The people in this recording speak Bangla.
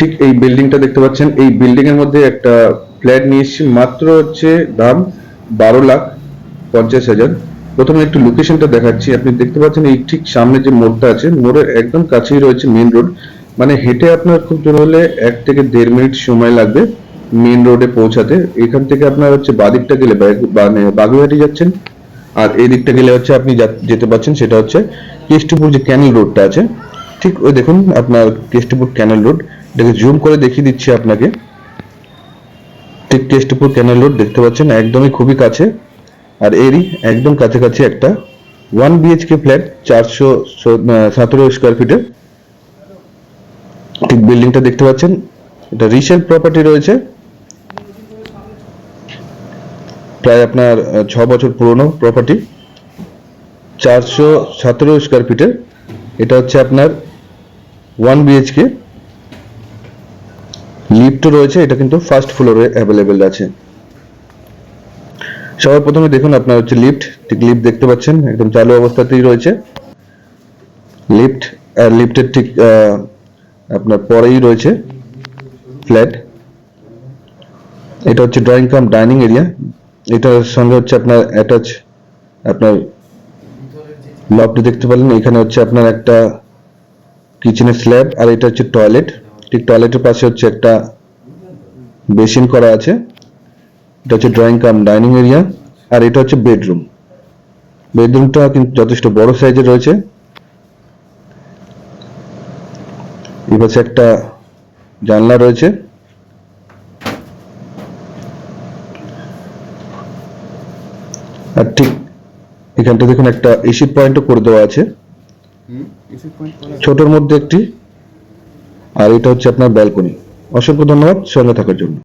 ঠিক এই বিল্ডিংটা দেখতে পাচ্ছেন। এই বিল্ডিং এর মধ্যে একটা ফ্ল্যাট নিয়ে এসেছি মাত্র হচ্ছে দাম বারো লাখ পঞ্চাশ হাজার। প্রথমে একটু লোকেশনটা দেখাচ্ছি। আপনি দেখতে পাচ্ছেন এই ঠিক সামনে যে মোড়টা আছে, মোড়ের একদম কাছেই রয়েছে মেন রোড মানে হেঁটে আপনার খুব জোর হলে এক থেকে দেড় মিনিট সময় লাগবে মেন রোডে পৌঁছাতে। এখান থেকে আপনার হচ্ছে বাদিকটা গেলে মানে বাগুইহাটি যাচ্ছেন, আর এই দিকটা গেলে হচ্ছে আপনি যেতে পারছেন সেটা হচ্ছে কেষ্টপুর যে ক্যানেল রোডটা আছে। ঠিক ওই দেখুন, আপনার কেষ্টপুর ক্যানেল রোড এটাকে জুম করে দেখিয়ে দিচ্ছি আপনাকে। ঠিক কেষ্টপুর ক্যানেল রোড দেখতে পাচ্ছেন, একদমই খুবই কাছে। আর এরই একদম কাছাকাছি একটা ওয়ান বিএইচকে ফ্ল্যাট চারশো সতেরো স্কোয়ার ফিটের ঠিক বিল্ডিংটা দেখতে পাচ্ছেন। এটা রিসেল প্রপার্টি রয়েছে। প্রায় আপনার ছ বছর পুরনো প্রপার্টি চারশো সতেরো স্কোয়ার ফিটের এটা হচ্ছে আপনার ওয়ান বিএইচকে লিফটও রয়েছে, এটা কিন্তু ফার্স্ট ফ্লোরে অ্যাভেলেবেল আছে। সবার প্রথমে দেখুন, আপনার হচ্ছে লিফট, ঠিক লিফট দেখতে পাচ্ছেন, একদম চালু অবস্থাতেই রয়েছে। লিফট, আর লিফটের ঠিক আপনার পরেই রয়েছে ফ্ল্যাট। এটা হচ্ছে ড্রয়িং কাম ডাইনিং এরিয়া এটার সঙ্গে হচ্ছে আপনার অ্যাটাচ আপনার লকটি দেখতে পারলেন। এখানে হচ্ছে আপনার একটা কিচেনের স্ল্যাব আর এটা হচ্ছে টয়লেট ঠিক টয়লেটের পাশে হচ্ছে একটা বেসিন করা আছে। এটা হচ্ছে ড্রয়িং কাম ডাইনিং এরিয়া আর এটা হচ্ছে বেডরুম। বেডরুমটা কিন্তু যথেষ্ট বড় সাইজের রয়েছে। এই পাশে একটা জানলা রয়েছে। আর ঠিক এখানটা দেখুন একটা এসি পয়েন্টও করে দেওয়া আছে। ছোটর মধ্যে একটি আর এটা হচ্ছে আপনার ব্যালকনি অসংখ্য ধন্যবাদ সঙ্গে থাকার জন্য।